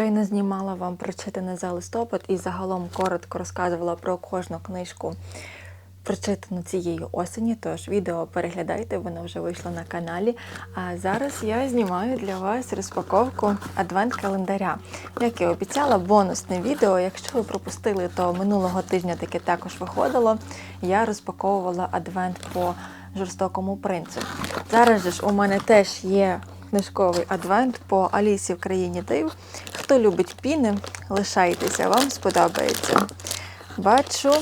Щойно знімала вам прочитане за листопад і загалом коротко розказувала про кожну книжку, прочитану цієї осені. Тож відео переглядайте, воно вже вийшло на каналі. А зараз я знімаю для вас розпаковку адвент-календаря. Як і обіцяла, бонусне відео. Якщо ви пропустили, то минулого тижня таке також виходило. Я розпаковувала адвент по жорстокому принцу. Зараз же ж у мене теж є книжковий адвент по Алісі в країні див. Хто любить піни, лишайтеся, вам сподобається. Бачу,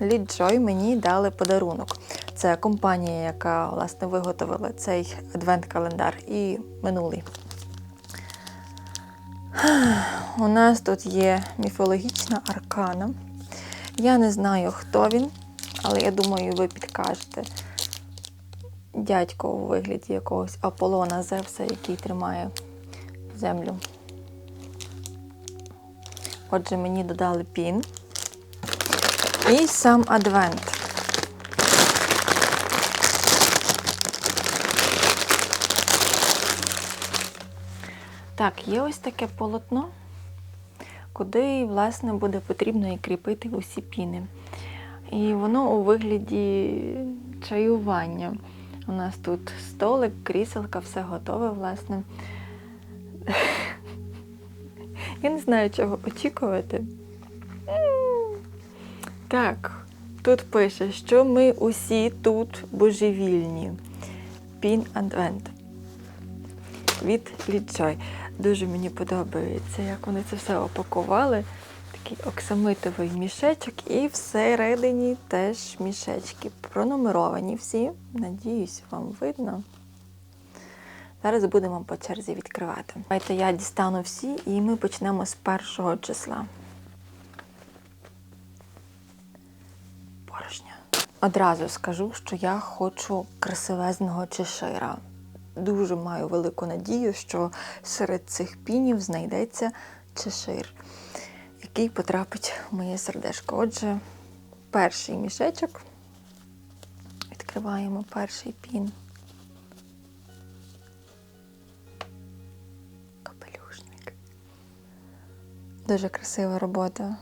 Ліджой мені дали подарунок. Це компанія, яка власне виготовила цей адвент-календар і минулий. У нас тут є міфологічна аркана. Я не знаю, хто він, але я думаю, ви підкажете. Дядько у вигляді якогось Аполлона Зевса, який тримає землю. Отже, мені додали пін. І сам адвент. Так, є ось таке полотно, куди, власне, буде потрібно і кріпити усі піни. І воно у вигляді чаювання. У нас тут столик, кріселка, все готове, власне. Я не знаю, чого очікувати. Так, тут пише, що ми усі тут божевільні. Пін Адвент. Від Ліджой. Дуже мені подобається, як вони це все опакували. Такий оксамитовий мішечок, і всередині теж мішечки. Пронумеровані всі. Надіюсь, вам видно. Зараз будемо по черзі відкривати. Давайте я дістану всі, і ми почнемо з першого числа. Порожня. Одразу скажу, що я хочу красивезного чешира. Дуже маю велику надію, що серед цих пінів знайдеться чешир, який потрапить в моє сердечко. Отже, перший мішечок. Відкриваємо перший пін. Капелюшник. Дуже красива робота.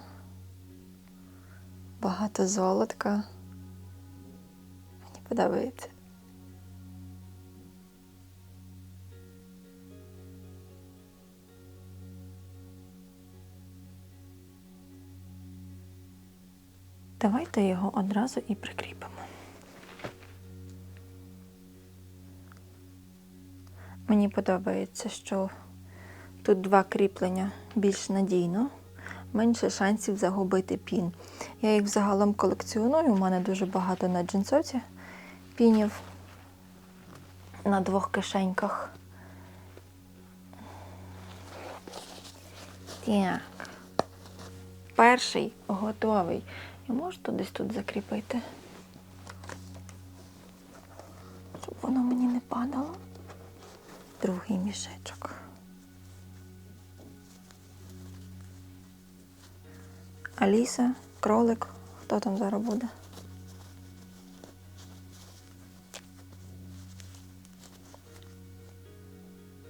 Багато золотка. Мені подобається. Давайте його одразу і прикріпимо. Мені подобається, що тут два кріплення більш надійно, менше шансів загубити пін. Я їх взагалом колекціоную, у мене дуже багато на джинсоці пінів на двох кишеньках. Так. Перший готовий. Я можу десь тут закріпити, щоб воно мені не падало. Другий мішечок. Аліса, кролик, хто там зараз буде?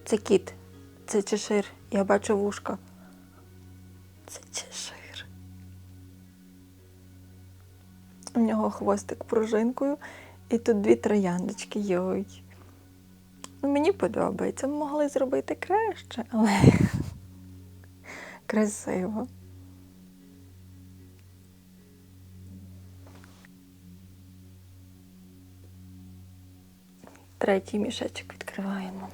Це кіт, це чешир. Я бачу вушка. Нього хвостик пружинкою і тут дві трояндочки. Йой. Ну, мені подобається. Ми Могли зробити краще, але красиво. Третій мішечок відкриваємо.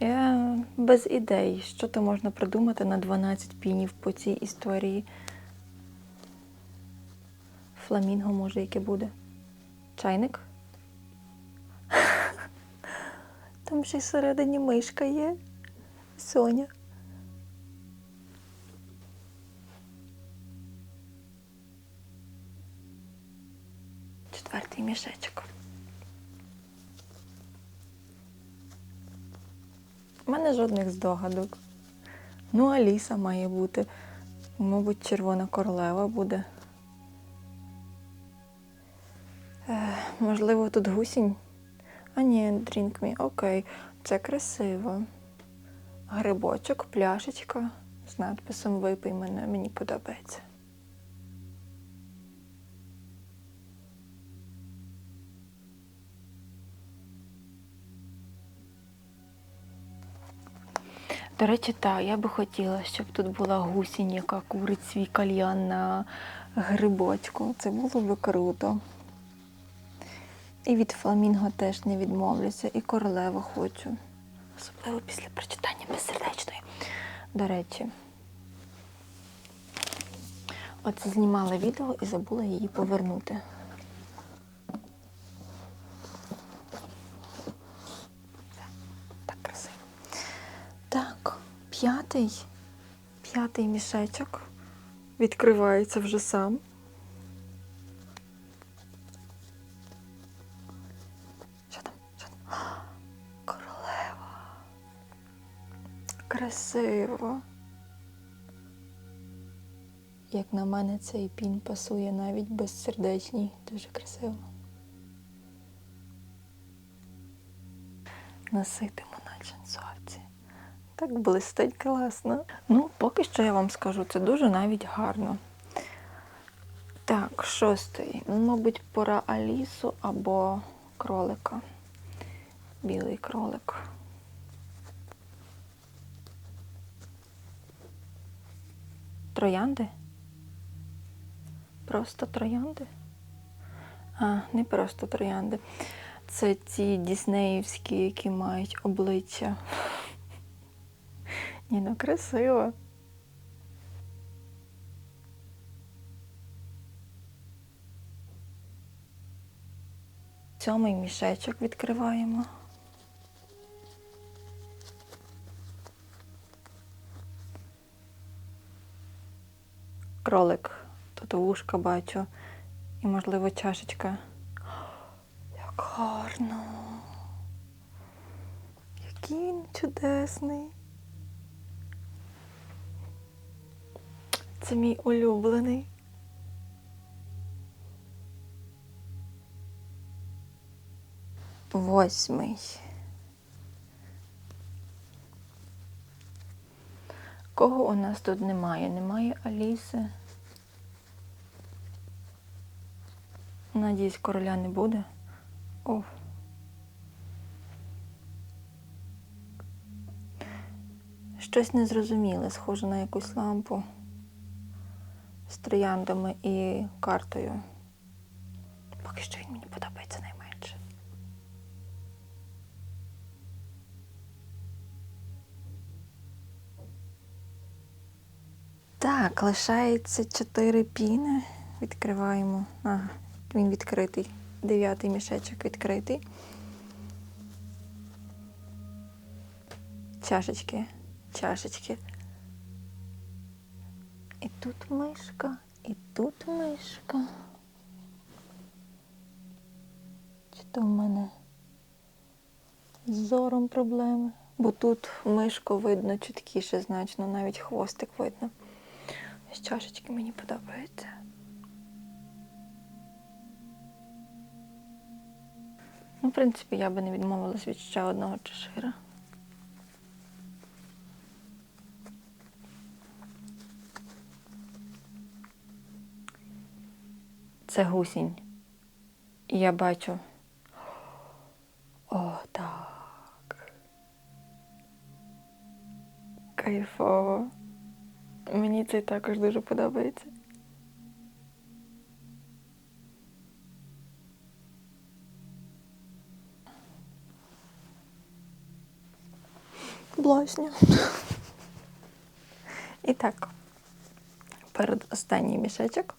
Я без ідей, що то можна придумати на 12 пінів по цій історії. Фламінго, може, яке буде. Чайник. Там ще й всередині мишка є. Соня. Четвертий мішечок. У мене жодних здогадок. Ну, Аліса має бути. Мабуть, червона королева буде. Можливо, тут гусінь. А ні, drink me. Окей, це красиво. грибочок, пляшечка з надписом Випий мене, мені подобається. До речі, так, я би хотіла, щоб тут була гусінь, яка курить свій кальян на грибочку. Це було би круто. І від фламінго теж не відмовлюся, і королеву хочу. Особливо після прочитання безсердечної. До речі, оце знімала відео і забула її повернути. Так красиво. Так, п'ятий. П'ятий мішечок відкривається вже сам. Красиво. Як на мене, цей пін пасує навіть безсердечній. Дуже красиво. Носитиму на джинсовці. Так блистить класно. Ну, поки що я вам скажу, це дуже навіть гарно. Так, шостий. Ну, мабуть, пора Алісу або кролика. Білий кролик. Троянди? Просто троянди? А, не просто троянди. Це ті діснеївські, які мають обличчя. Ні, ну красиво. Сьомий мішечок відкриваємо. Кролик. Тут бачу. І, можливо, чашечка. Як гарно. Який він чудесний. Це мій улюблений. Восьмий. Кого у нас тут немає? Немає Аліси. Надіюсь, короля не буде. О. Щось незрозуміле, схоже на якусь лампу з трояндами і картою. Поки що він мені Лишається чотири піни. Відкриваємо. Ага, він відкритий. Дев'ятий мішечок відкритий. Чашечки, чашечки. І тут мишка, і тут мишка. Чи то в мене з зором проблеми? Бо тут мишку видно чіткіше значно, навіть хвостик видно. Ось чашечки мені подобаються. Ну, в принципі, я би не відмовилась від ще одного чешира. Це гусінь. І я бачу. це також дуже подобається. Блазня. І так, перед останній мішечок.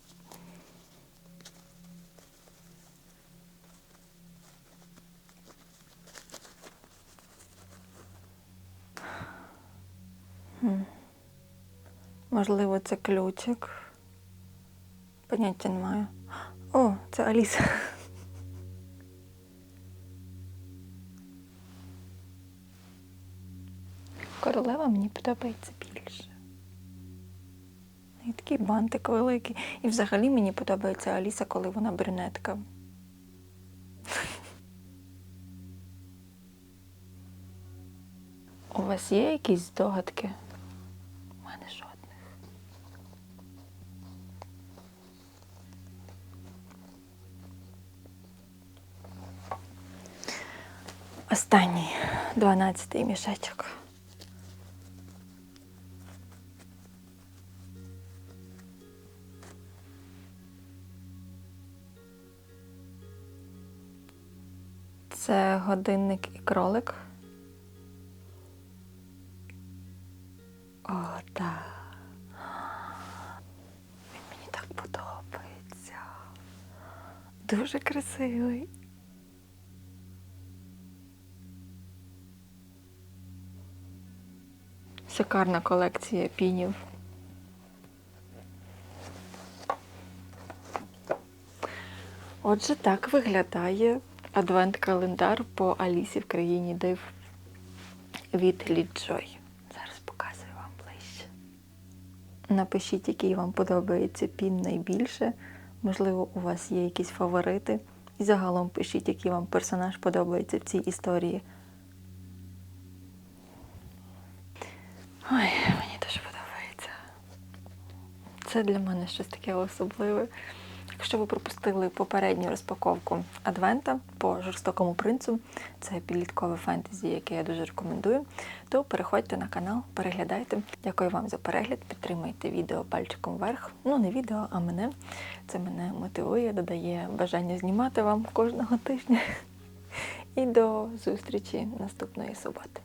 Можливо, це ключик. Поняття не маю. О, це Аліса. Королева мені подобається більше. І такий бантик великий. І взагалі мені подобається Аліса, коли вона брюнетка. У вас є якісь здогадки? У мене жодних. Останній, дванадцятий мішечок. Це годинник і кролик. О, так. Він мені так подобається. Дуже красивий. Шикарна колекція пінів. Отже, так виглядає адвент-календар по Алісі в країні див від Ліджой. Зараз показую вам ближче. Напишіть, який вам подобається пін найбільше. Можливо, у вас є якісь фаворити. І загалом пишіть, який вам персонаж подобається в цій історії. Ой, мені дуже подобається. Це для мене щось таке особливе. Якщо ви пропустили попередню розпаковку Адвента по жорстокому принцу, це підліткове фентезі, яке я дуже рекомендую, то переходьте на канал, переглядайте. Дякую вам за перегляд. Підтримуйте відео пальчиком вверх. Ну, не відео, а мене. Це мене мотивує, додає бажання знімати вам кожного тижня. І до зустрічі наступної суботи.